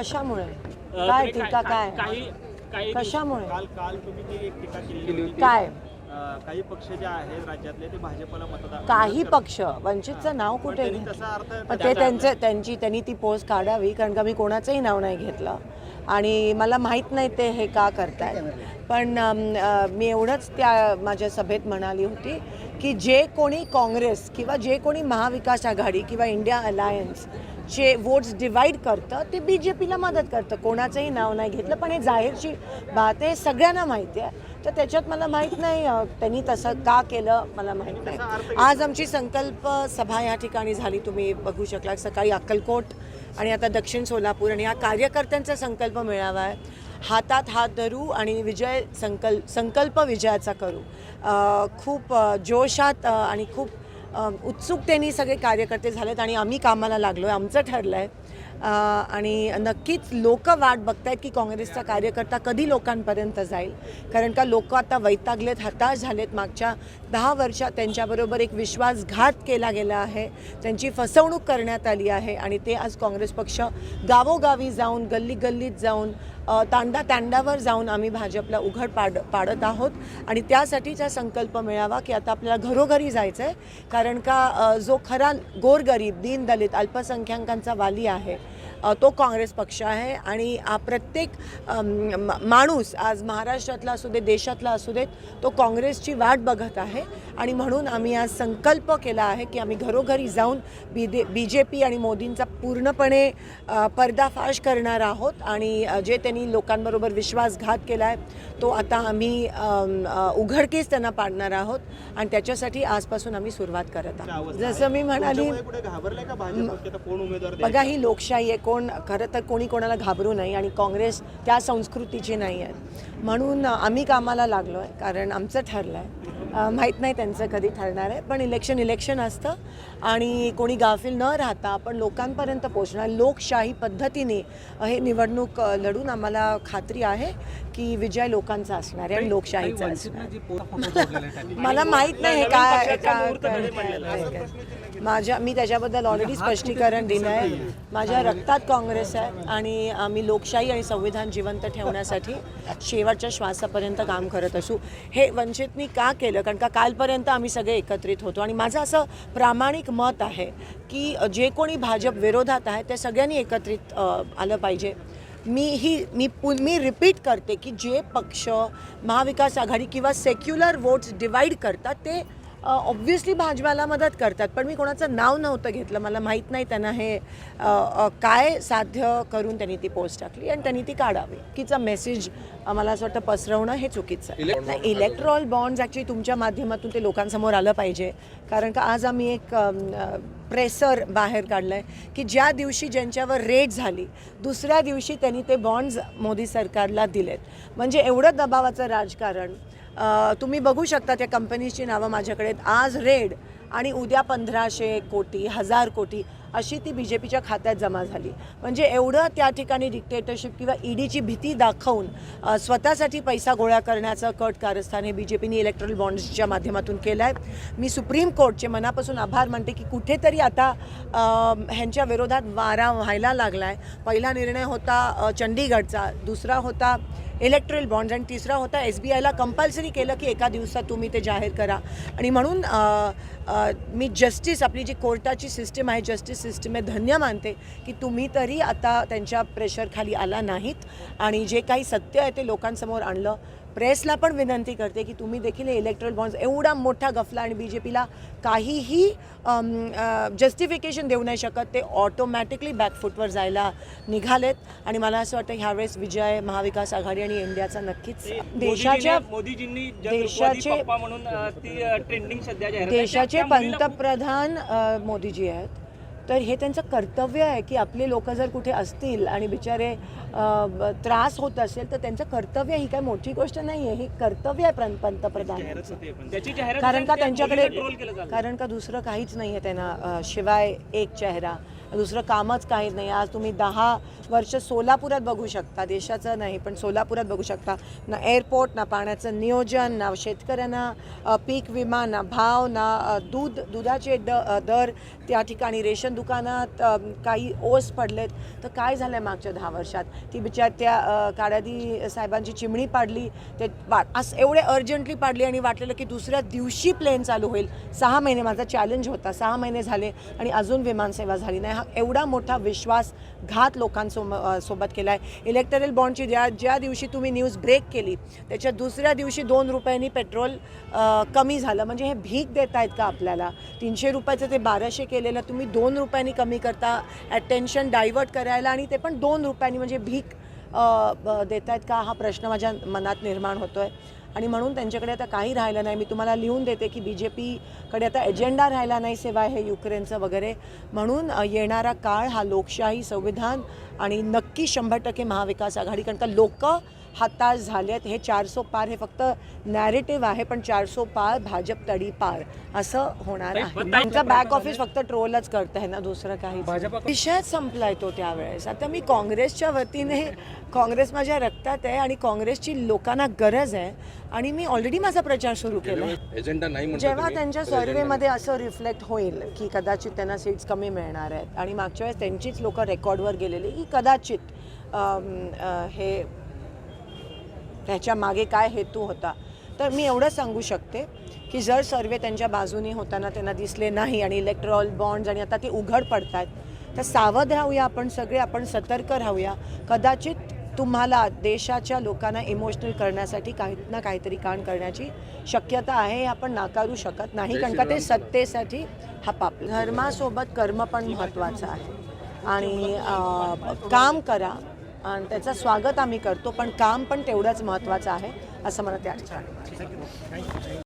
कशामुळे? काय टीका काय काही काही कशामुळे? काल काल तुम्ही जी एक टीका केली होती. काय? अं, काही पक्ष जे आहेत राज्यातले ते भाजपला मतदान काही. पक्ष? वंचितचं नाव कुठे? त्यांनी घेतलं? तसा अर्थ पण ते त्यांचं त्यांची त्यांनी ती पोस्ट काढावी कारण का मी कोणाचंही नाव नाही घेतलं. आणि मला माहीत नाही ते हे का करताय पण अम, अ, मी एवढंच त्या माझ्या सभेत म्हणाली होती की जे कोणी काँग्रेस किंवा जे कोणी महाविकास आघाडी किंवा इंडिया अलायन्स जे वोट्स डिवाईड करतं ते बी जे पीला मदत करतं. कोणाचंही नाव नाही घेतलं पण हे जाहीरची बात आहे सगळ्यांना माहिती आहे. तर त्याच्यात मला माहीत नाही त्यांनी तसं का केलं मला माहीत नाही. आज आमची संकल्प सभा या ठिकाणी झाली तुम्ही बघू शकला सकाळी अक्कलकोट आणि आता दक्षिण सोलापूर आणि या कार्यकर्त्यांचा संकल्प मेळावा आहे. हातात हात धरू आणि विजय संकल्प संकल्प विजयाचा करू. खूप जोशात आणि खूप उत्सुकतेने सगळे कार्यकर्ते झालेत आणि आम्ही कामाला लागलो आहे आमचं ठरलं आहे आणि नक्कीच लोक वाट बघतायत की काँग्रेसचा कार्यकर्ता कधी लोकांपर्यंत जाईल. कारण का लोक आता वैतागलेत हताश झालेत. मागच्या दहा वर्षात त्यांच्याबरोबर एक विश्वासघात केला गेला आहे. त्यांची फसवणूक करण्यात आली आहे आणि ते आज काँग्रेस पक्ष गावोगावी जाऊन गल्ली गल्लीत जाऊन तांडा तांडावर जाऊन आम्ही भाजपला उघड पाड पाडत आहोत. आणि त्यासाठीचा संकल्प मिळावा की आता आपल्याला घरोघरी जायचं आहे कारण का जो खरा गोरगरीब दीनदलित अल्पसंख्याकांचा वाली आहे तो काँग्रेस पक्ष आहे आणि प्रत्येक माणूस आज महाराष्ट्रातला असू दे देशातला असू देत तो काँग्रेसची वाट बघत आहे. आणि म्हणून आम्ही आज संकल्प केला आहे की आम्ही घरोघरी जाऊन बी दे बी जे पी आणि मोदींचा पूर्णपणे पर्दाफाश करणार आहोत. आणि जे त्यांनी लोकांबरोबर विश्वासघात केला आहे तो आता आम्ही उघडकीस त्यांना पाडणार आहोत. आणि त्याच्यासाठी आजपासून आम्ही सुरुवात करत आहोत. जसं मी म्हणाली? बघा ही लोकशाही आहे कोण खरं तर कोणी कोणाला घाबरू नाही आणि काँग्रेस त्या संस्कृतीची नाही आहे. म्हणून आम्ही कामाला लागलो आहे कारण आमचं ठरलं आहे माहीत नाही त्यांचं कधी ठरणार आहे पण इलेक्शन इलेक्शन असतं आणि कोणी गाफील न राहता आपण लोकांपर्यंत पोचणार लोकशाही पद्धतीने हे निवडणूक लढून आम्हाला खात्री आहे की विजय लोकांचा असणार आहे आणि लोकशाहीचा असणार मला माहीत नाही हे काय. माझ्या मी त्याच्याबद्दल ऑलरेडी स्पष्टीकरण दिलं आहे माझ्या रक्तात काँग्रेस आहे आणि आम्ही लोकशाही आणि संविधान जिवंत ठेवण्यासाठी शेवटच्या श्वासापर्यंत काम करत असू. हे वंचितनी का केलं? कारण का कालपर्यंत आम्ही सगळे एकत्रित होतो. आणि माझं असं प्रामाणिक मत आहे की जे कोणी भाजप विरोधात आहे त्या सगळ्यांनी एकत्रित आलं पाहिजे. मी ही मी पु मी रिपीट करते की जे पक्ष महाविकास आघाडी किंवा सेक्युलर वोट्स डिवाईड करतात ते ऑब्व्हियसली भाजपाला मदत करतात पण मी कोणाचं नाव नव्हतं घेतलं. मला माहीत नाही त्यांना हे काय साध्य करून त्यांनी ती पोस्ट टाकली आणि त्यांनी ती काढावी. चुकीचा मेसेज मला असं वाटतं पसरवणं हे चुकीचं आहे. इलेक्ट्रॉल बॉन्ड्स ॲक्च्युली तुमच्या माध्यमातून ते लोकांसमोर आलं पाहिजे. कारण का आज आम्ही एक प्रेसर बाहेर काढलं आहे की ज्या दिवशी ज्यांच्यावर रेड झाली दुसऱ्या दिवशी त्यांनी ते बॉन्ड्स मोदी सरकारला दिलेत. म्हणजे एवढं दबावाचं राजकारण तुम्ही बघू शकता त्या कंपनीची नावं माझ्याकडे आज रेड आणि उद्या पंधराशे कोटी हजार कोटी अशी ती बी जे पीच्या खात्यात जमा झाली. म्हणजे एवढं त्या ठिकाणी डिक्टेटरशिप किंवा ईडीची भीती दाखवून स्वतःसाठी पैसा गोळा करण्याचं कट कारस्थान हे बी जे पीने इलेक्ट्रल बॉन्ड्सच्या माध्यमातून केलं आहे मी सुप्रीम कोर्टचे मनापासून आभार मानते की कुठेतरी आता ह्यांच्या विरोधात वारा व्हायला लागला आहे पहिला निर्णय होता चंडीगढचा चंडीगडचा दुसरा होता इलेक्ट्रल बॉन्ड्स आणि तिसरा होता एस बी आयला कंपल्सरी केलं की एका दिवसात तुम्ही ते जाहीर करा. आणि म्हणून मी जस्टिस आपली जी कोर्टाची सिस्टीम आहे जस्टिस सिस्टीम आहे धन्य मानते की तुम्ही तरी आता त्यांच्या प्रेशरखाली आला नाहीत. आणि जे काही सत्य आहे ते लोकांसमोर आणलं. प्रेसला पण विनंती करते की तुम्ही देखील हे इलेक्ट्रल बॉन्ड्स एवढा मोठा गफला आणि बी जे पीला काहीही जस्टिफिकेशन देऊ नाही शकत ते ऑटोमॅटिकली बॅकफुटवर जायला निघालेत. आणि मला असं वाटतं ह्यावेळेस विजय महाविकास आघाडी आणि इंडियाचा नक्कीच देशाच्या मोदीजीने- देशाचे- म्हणून देशाचे पंतप्रधान मोदीजी आहेत. तर हे त्यांचं कर्तव्य आहे की आपले लोक जर कुठे असतील आणि बिचारे त्रास होत असेल तर त्यांचं कर्तव्य ही काय मोठी गोष्ट नाही आहे ही कर्तव्य आहे जाहिरात कारण का त्या त्यांच्याकडे. कारण का दुसरं काहीच नाही आहे त्यांना शिवाय एक चेहरा. दुसरं कामच काही नाही. आज तुम्ही दहा वर्ष सोलापुरात बघू शकता. देशाचं नाही पण सोलापुरात बघू शकता. ना एअरपोर्ट ना पाण्याचं नियोजन ना शेतकऱ्यांना पीक विमा ना भाव ना दूध दुधाचे द दर. त्या ठिकाणी रेशन दुकानात काही ओस पडलेत. तर काय झालं आहे मागच्या दहा वर्षात? ती बिचार त्या अ, साहेबांची चिमणी पाडली. ते असं एवढे अर्जंटली पाडली आणि वाटलेलं की दुसऱ्या दिवशी प्लेन चालू होईल. सहा महिने माझा चॅलेंज होता. सहा महिने झाले आणि अजून विमानसेवा झाली नाही. हा एवढा मोठा विश्वासघात लोकांसोम सोबत केला आहे इलेक्टरल बॉन्डची ज्या ज्या दिवशी तुम्ही न्यूज ब्रेक केली त्याच्या दुसऱ्या दिवशी दोन रुपयांनी पेट्रोल कमी झालं. म्हणजे हे भीक देत आहेत का आपल्याला? तीनशे रुपयाचं ते बाराशे केलेलं तुम्ही दोन रुपयांनी कमी करता अटेन्शन डायवर्ट करायला आणि ते पण दोन रुपयांनी म्हणजे भीक देत आहेत का? हा प्रश्न माझ्या मनात निर्माण होतो आहे आणि म्हणून त्यांच्याकडे आता काही राहिलं नाही. मी तुम्हाला लिहून देते की बी जे पीकडे आता एजेंडा राहिला नाही सिवाय हे युक्रेनचं वगैरे. म्हणून येणारा काळ हा लोकशाही संविधान आणि नक्की शंभर टक्के महाविकास आघाडी कारण का लोक हाताश झाले आहेत हे चारसो पार हे फक्त नॅरेटिव्ह आहे पण चारसो पार भाजप तडी पार असं होणार आहे. त्यांचा बॅक ऑफिस फक्त ट्रोलच करत आहे ना दुसरं काही विषयच संपलाय तो त्यावेळेस. आता मी काँग्रेसच्या वतीने काँग्रेस माझ्या रक्तात आहे आणि काँग्रेसची लोकांना गरज आहे. आणि मी ऑलरेडी माझा प्रचार सुरू केला आहे एजेंडा नाही म्हणता जेव्हा त्यांच्या सर्वेमध्ये असं रिफ्लेक्ट होईल की कदाचित त्यांना सीट्स कमी मिळणार आहेत. आणि मागच्या वेळेस त्यांचीच लोक रेकॉर्डवर गेलेली की कदाचित हे त्याच्यामागे काय हेतू होता. तर मी एवढं सांगू शकते की जर सर्वे त्यांच्या बाजूनी होताना त्यांना दिसले नाही आणि इलेक्ट्रॉल बॉन्ड्स आणि आता ते उघड पडतात तर सावध राहूया आपण सगळे आपण सतर्क राहूया. कदाचित तुम्हाला देशाच्या लोकांना इमोशनल करण्यासाठी काही ना काहीतरी काण करण्याची शक्यता आहे हे आपण नाकारू शकत नाही. कारण का ते सत्तेसाठी हा पाप. धर्मासोबत कर्म पण महत्त्वाचं आहे. आणि काम करा आणि त्याचं स्वागत आम्ही करतो पण काम पण तेवढंच महत्त्वाचं आहे असं मला त्या ठिकाणी.